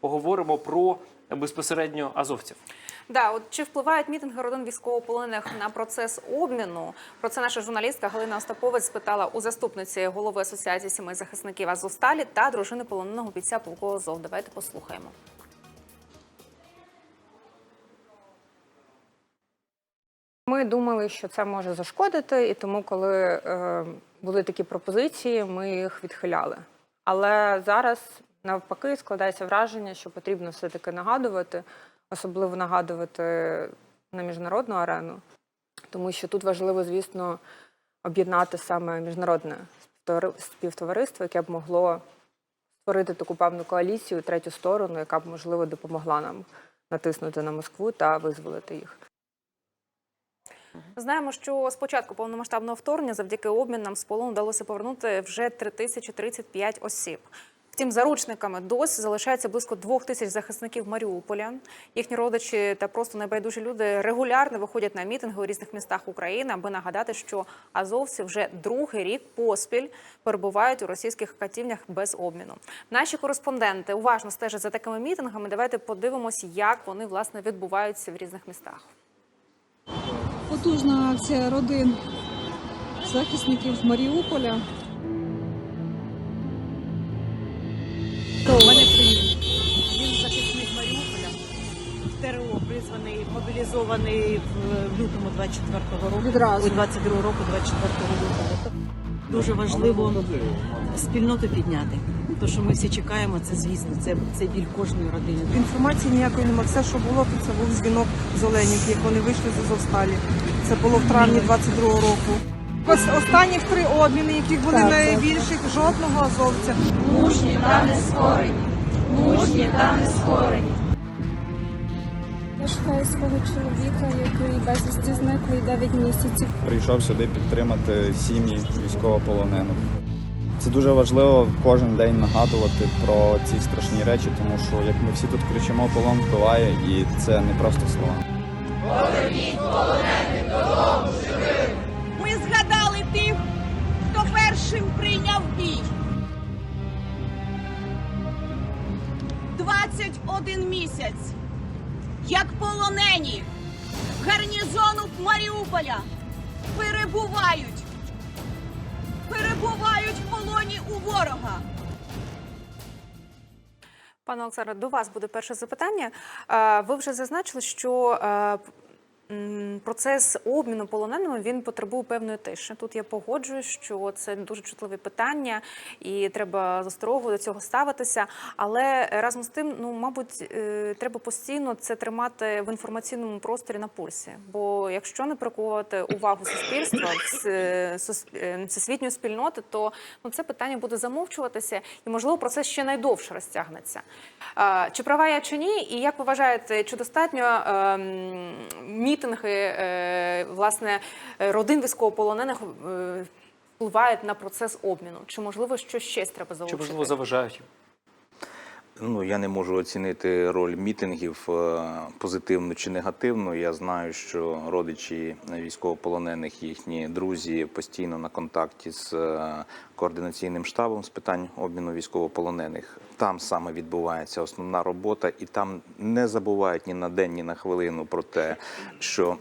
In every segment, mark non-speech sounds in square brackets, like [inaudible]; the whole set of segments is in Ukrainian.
поговоримо про безпосередньо азовців. Да, от чи впливають мітинги родин військовополонених на процес обміну? Про це наша журналістка Галина Остаповець спитала у заступниці голови асоціації сімей захисників Азовсталі та дружини полоненого бійця полку Азов. Давайте послухаємо. Ми думали, що це може зашкодити, і тому, коли е, були такі пропозиції, ми їх відхиляли. Але зараз навпаки складається враження, що потрібно все-таки нагадувати, особливо нагадувати на міжнародну арену, тому що тут важливо, звісно, об'єднати саме міжнародне співтовариство, яке б могло створити таку певну коаліцію, третю сторону, яка б можливо допомогла нам натиснути на Москву та визволити їх. Знаємо, що з початку повномасштабного вторгнення завдяки обмінам з полону вдалося повернути вже 3035 осіб. Втім, заручниками досі залишається близько двох тисяч захисників Маріуполя. Їхні родичі та просто найбайдужі люди регулярно виходять на мітинги у різних містах України, аби нагадати, що азовці вже другий рік поспіль перебувають у російських катівнях без обміну. Наші кореспонденти уважно стежать за такими мітингами. Давайте подивимося, як вони власне відбуваються в різних містах. Потужна акція родин захисників Маріуполя. ТРО призваний, мобілізований в в лютому 24-го року. Відразу. Ой, 22-го року, 24 лютого. Дуже важливо спільноту підняти. То, що ми всі чекаємо, це звісно, це, це біль кожної родини. Інформації ніякої немає. Все, що було, то це був дзвінок з Оленівки, як вони вийшли з Азовсталі. Це було в травні 22-го року. Ось останніх три обміни, яких були Так, так. найбільших, жодного азовця. Я шукаю свого чоловіка, який безвісті зниклий 9 місяців. прийшов сюди підтримати сім'ї військовополонених. Це дуже важливо кожен день нагадувати про ці страшні речі, тому що як ми всі тут кричимо, полон вбиває, і це не просто слова. Ми згадали тих, хто першим прийняв бій. 21 місяць, як полонені гарнізону Маріуполя перебувають, перебувають в полоні у ворога. Пане Олександре, до вас буде перше запитання. Е, Ви вже зазначили, що е, процес обміну полоненими він потребує певної тиші. Тут я погоджуюсь, що це дуже чутливе питання, і треба засторогу до цього ставитися. Але разом з тим, ну мабуть, е, треба постійно це тримати в інформаційному просторі на пульсі. Бо якщо не прикувати увагу суспільства, сус- е, всесвітньої спільноти, то ну це питання буде замовчуватися, і можливо процес ще найдовше розтягнеться. Е, Чи права я чи ні? І як ви вважаєте, чи достатньо е, м, мітинги е, власне родин військовополонених е, впливають на процес обміну? Чи можливо що ще треба Чи можливо заважають? Ну, я не можу оцінити роль мітингів е, позитивну чи негативну. Я знаю, що родичі військовополонених, їхні друзі постійно на контакті з е, координаційним штабом з питань обміну військовополонених. Там саме відбувається основна робота, і там не забувають ні на день, ні на хвилину про те, що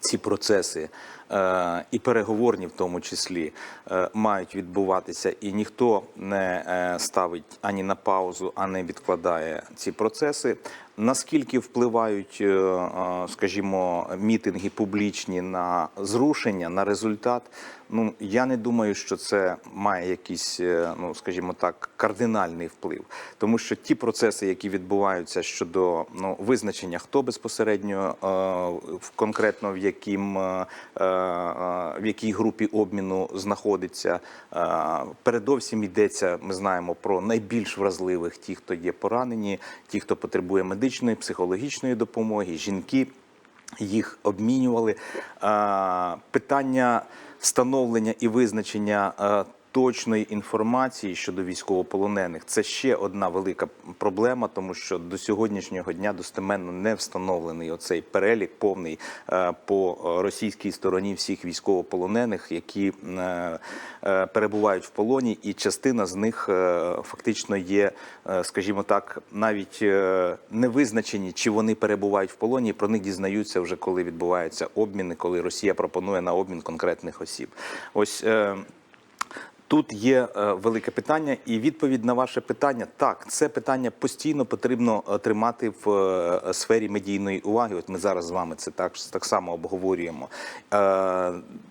ці процеси е, і переговорні, в тому числі, е, мають відбуватися, і ніхто не е, ставить ані на паузу, ані відкладає ці процеси. Наскільки впливають, е, е, скажімо, мітинги публічні на зрушення, на результат? Ну я не думаю, що це має якийсь, е, ну скажімо так, кардинальний вплив, тому що ті процеси, які відбуваються щодо ну визначення, хто безпосередньо конкретно в яким в якій групі обміну знаходиться, передовсім йдеться. Ми знаємо про найбільш вразливих, ті, хто є поранені, ті, хто потребує медичної, психологічної допомоги, жінки їх обмінювали. Питання встановлення і визначення точної інформації щодо військовополонених це ще одна велика проблема, тому що до сьогоднішнього дня достеменно не встановлений оцей перелік повний е, по російській стороні всіх військовополонених, які е, е, перебувають в полоні, і частина з них фактично є, скажімо так, навіть не визначені, чи вони перебувають в полоні. Про них дізнаються вже коли відбуваються обміни, коли Росія пропонує на обмін конкретних осіб. Ось. Тут є е, велике питання, і відповідь на ваше питання так, це питання постійно потрібно е, тримати в е, сфері медійної уваги. От ми зараз з вами це так само обговорюємо.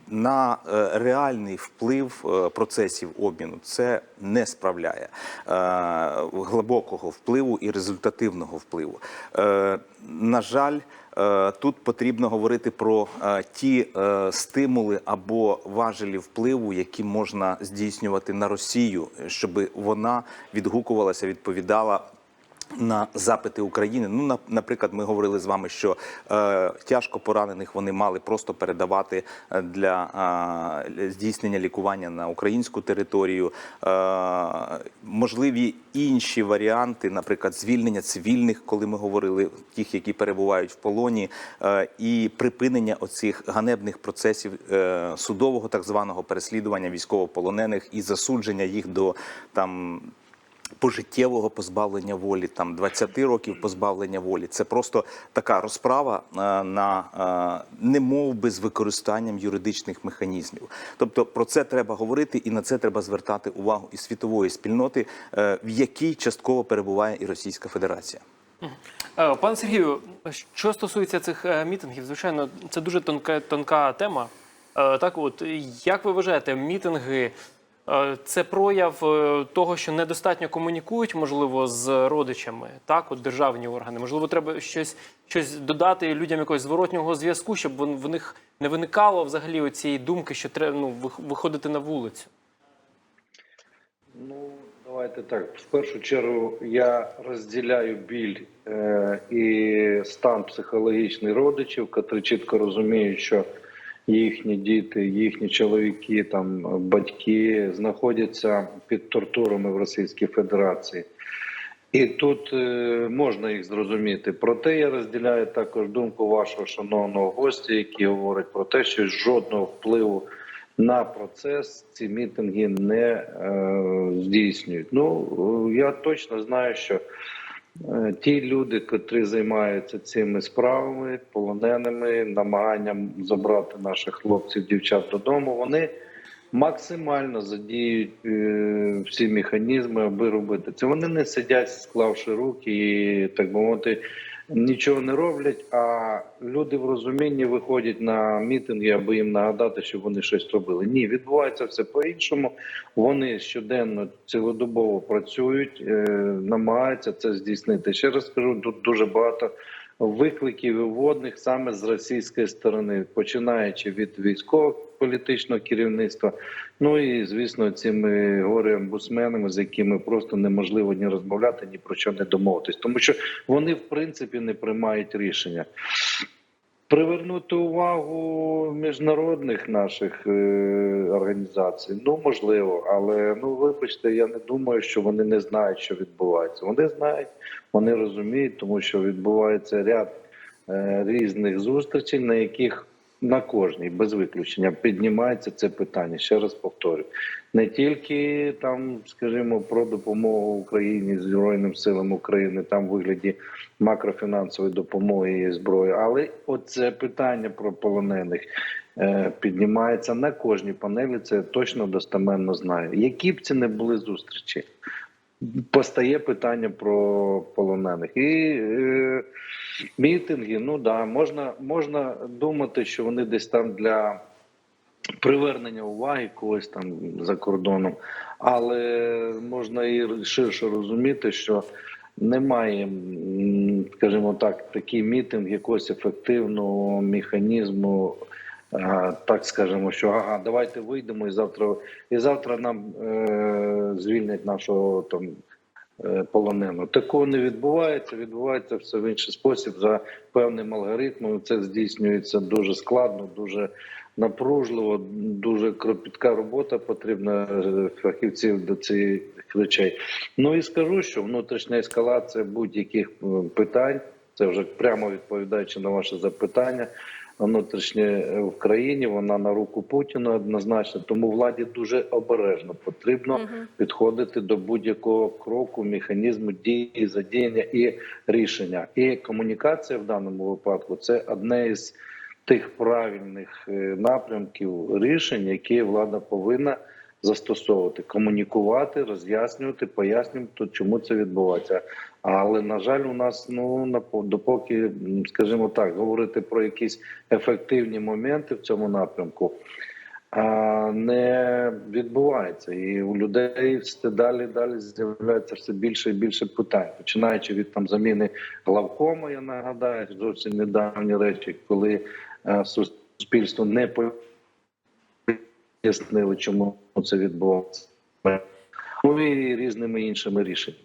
На е, реальний вплив е, процесів обміну це не справляє е, глибокого впливу і результативного впливу. На жаль. Тут потрібно говорити про ті стимули або важелі впливу, які можна здійснювати на Росію, щоб вона відгукувалася, відповідала. На запити України, ну на- наприклад, ми говорили з вами, що е, тяжко поранених вони мали просто передавати е, для е, здійснення лікування на українську територію. Е, можливі інші варіанти, наприклад, звільнення цивільних, коли ми говорили тих, які перебувають в полоні, е, і припинення оцих ганебних процесів е, судового так званого переслідування військовополонених і засудження їх до там пожиттєвого позбавлення волі, там 20 років позбавлення волі. Це просто така розправа е, на е, немов би з використанням юридичних механізмів. Тобто про це треба говорити, і на це треба звертати увагу і світової спільноти, е, в якій частково перебуває і Російська Федерація. Пане Сергію, що стосується цих мітингів, звичайно, це дуже тонка, тонка тема. Так, от як ви вважаєте, мітинги це прояв е, того, що недостатньо комунікують, можливо, з родичами, так, от державні органи. Можливо, треба щось, щось додати людям якогось зворотнього зв'язку, щоб в них не виникало взагалі цієї думки, що треба ну, виходити на вулицю. Ну, давайте так. В першу чергу я розділяю біль е, і стан психологічний родичів, котрі чітко розуміють, що їхні діти, їхні чоловіки, там батьки знаходяться під тортурами в Російській Федерації. І тут е, можна їх зрозуміти. Проте я розділяю також думку вашого шановного гостя, який говорить про те, що жодного впливу на процес ці мітинги не е, здійснюють. Ну е, я точно знаю, що ті люди, котрі займаються цими справами, полоненими, намаганням забрати наших хлопців, дівчат додому, вони максимально задіють е, всі механізми, аби робити це. Вони не сидять, склавши руки і так би мовити. Нічого не роблять, а люди в розумінні виходять на мітинги, аби їм нагадати, що вони щось робили. Ні, відбувається все по-іншому. Вони щоденно цілодобово працюють, е, намагаються це здійснити. Ще раз скажу, тут дуже багато викликів і вводних саме з російської сторони, починаючи від військового політичного керівництва, ну і звісно, цими горе-омбусменами, з якими просто неможливо ні розмовляти, ні про що не домовитись, тому що вони в принципі не приймають рішення. Привернути увагу міжнародних наших е, організацій, ну можливо, але ну вибачте, я не думаю, що вони не знають, що відбувається. Вони знають, вони розуміють, тому що відбувається ряд е, різних зустрічей, на яких на кожній без виключення піднімається це питання. Ще раз повторюю, не тільки там, скажімо, про допомогу Україні Збройним силам України, там в вигляді макрофінансової допомоги і зброї, але оце питання про полонених е, піднімається на кожній панелі. Це точно достеменно знаю. Які б це не були зустрічі, постає питання про полонених і. Е, Мітинги, ну да, можна, можна думати, що вони десь там для привернення уваги когось там за кордоном, але можна і ширше розуміти, що немає, скажімо так, такий мітинг якогось ефективного механізму. Так скажемо, що ага, давайте вийдемо і завтра, і завтра нам е, звільнять нашого там е, полоненого. Такого не відбувається. Відбувається все в інший спосіб за певним алгоритмом. Це здійснюється дуже складно, дуже напружливо, дуже кропітка робота потрібна е, фахівців до цих речей. Ну і скажу, що внутрішня ескалація будь-яких питань, це вже прямо відповідаючи на ваше запитання. Внутрішнє е, в країні вона на руку Путіну однозначно, тому владі дуже обережно потрібно підходити до будь-якого кроку, механізму дії, задіяння і рішення. І комунікація в даному випадку це одне із тих правильних е, напрямків рішень, які влада повинна застосовувати, комунікувати, роз'яснювати, пояснювати, чому це відбувається. Але на жаль, у нас ну напо- допоки, скажімо так, говорити про якісь ефективні моменти в цьому напрямку. а, Не відбувається, і у людей все далі далі з'являється все більше і більше питань, починаючи від там заміни главкома, я нагадаю, зовсім недавні речі, коли е, суспільство не пояснили, чому це відбувається. Ну і різними іншими рішеннями.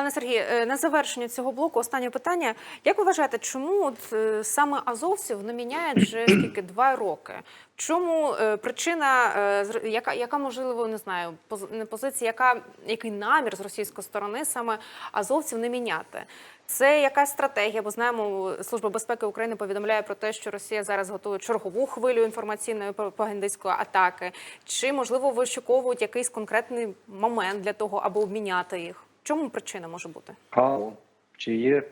Пане Сергію, е, на завершення цього блоку останнє питання. Як ви вважаєте, чому от, е, саме азовців не міняють вже [clears throat] скільки два роки? Чому е, причина, яка, яка можливо не знаю, не позиція, яка який намір з російської сторони саме азовців не міняти? Це якась стратегія, бо знаємо, Служба безпеки України повідомляє про те, що Росія зараз готує чергову хвилю інформаційної пропагандистської атаки. Чи можливо вишуковують якийсь конкретний момент для того, аби обміняти їх? В Чому причина може бути? Алло, чи є?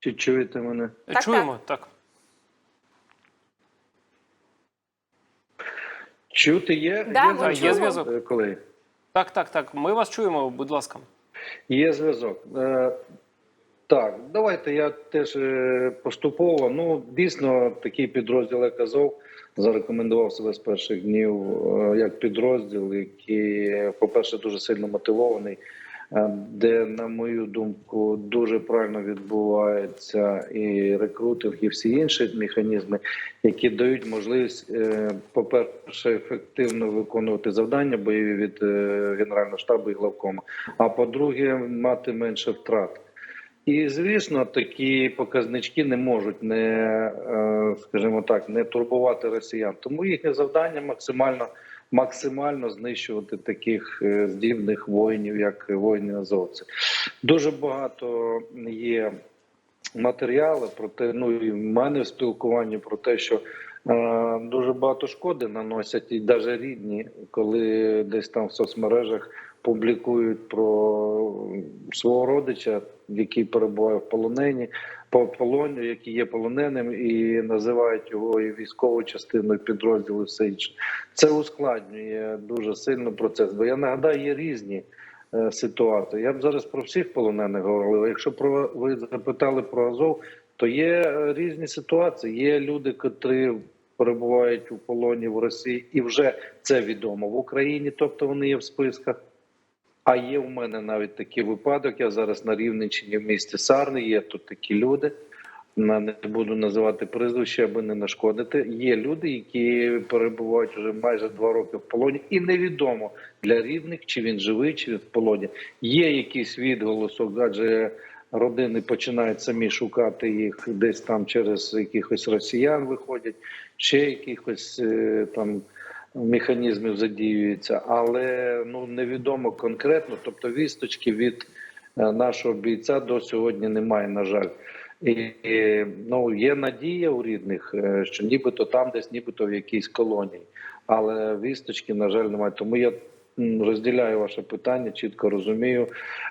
Чи чуєте мене? Так, Чуємо, так. Чути є? Да, є, ми зв'язок, Є зв'язок. е, колеги? Так, так, так. Ми вас чуємо, будь ласка. Є зв'язок. Е, так, давайте я теж е, поступово. Ну, дійсно, такий підрозділ, як Азов, зарекомендував себе з перших днів е, як підрозділ, який, по-перше, дуже сильно мотивований, е, де, на мою думку, дуже правильно відбувається і рекрутинг, і всі інші механізми, які дають можливість, е, по-перше, ефективно виконувати завдання бойові від е, Генерального штабу і главкома, а по-друге, мати менше втрат. І звісно, такі показнички не можуть не, е, скажімо так, не турбувати росіян. Тому їхнє завдання максимально максимально знищувати таких е, здібних воїнів, як воїни азовці. Дуже багато є матеріалу про те, ну і в мене в спілкуванні про те, що е, дуже багато шкоди наносять, і навіть рідні, коли десь там в соцмережах публікують про свого родича, який перебуває в полонені, по полоні, який є полоненим, і називають його і військовою частиною підрозділу, і все інше. Це ускладнює дуже сильно процес. Бо я нагадаю, є різні е, ситуації. Я б зараз про всіх полонених говорив. Якщо про ви запитали про Азов, то є е, різні ситуації. Є люди, котрі перебувають у полоні в Росії, і вже це відомо в Україні, тобто вони є в списках. А є у мене навіть такий випадок. Я зараз на Рівненщині в місті Сарни. Є тут такі люди. Не буду називати прізвище, аби не нашкодити. Є люди, які перебувають вже майже два роки в полоні, і невідомо для рідних, чи він живий, чи він в полоні. Є якийсь відголосок, адже родини починають самі шукати їх десь там через якихось росіян виходять, ще якихось е, там механізмів задіюється, але ну невідомо конкретно. Тобто вісточки від е, нашого бійця до сьогодні немає, на жаль. І, ну є надія у рідних, е, що нібито там, десь нібито в якійсь колонії, але вісточки, на жаль, немає. Тому я розділяю ваше питання, чітко розумію.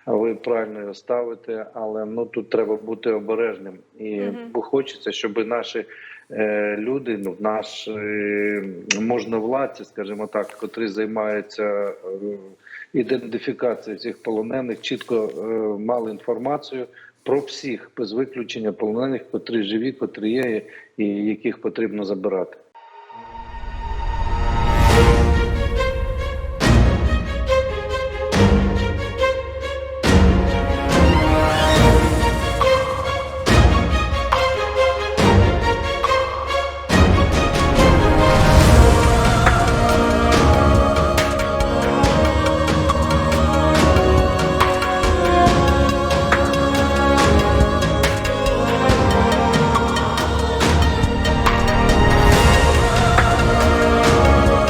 Ви правильно його ставите, але ну тут треба бути обережним. І бо хочеться, щоб наші е, люди, ну наші е, можновладці, скажімо так, котрі займаються е, ідентифікацією цих полонених, чітко е, мали інформацію про всіх без виключення полонених, котрі живі, котрі є, і яких потрібно забирати.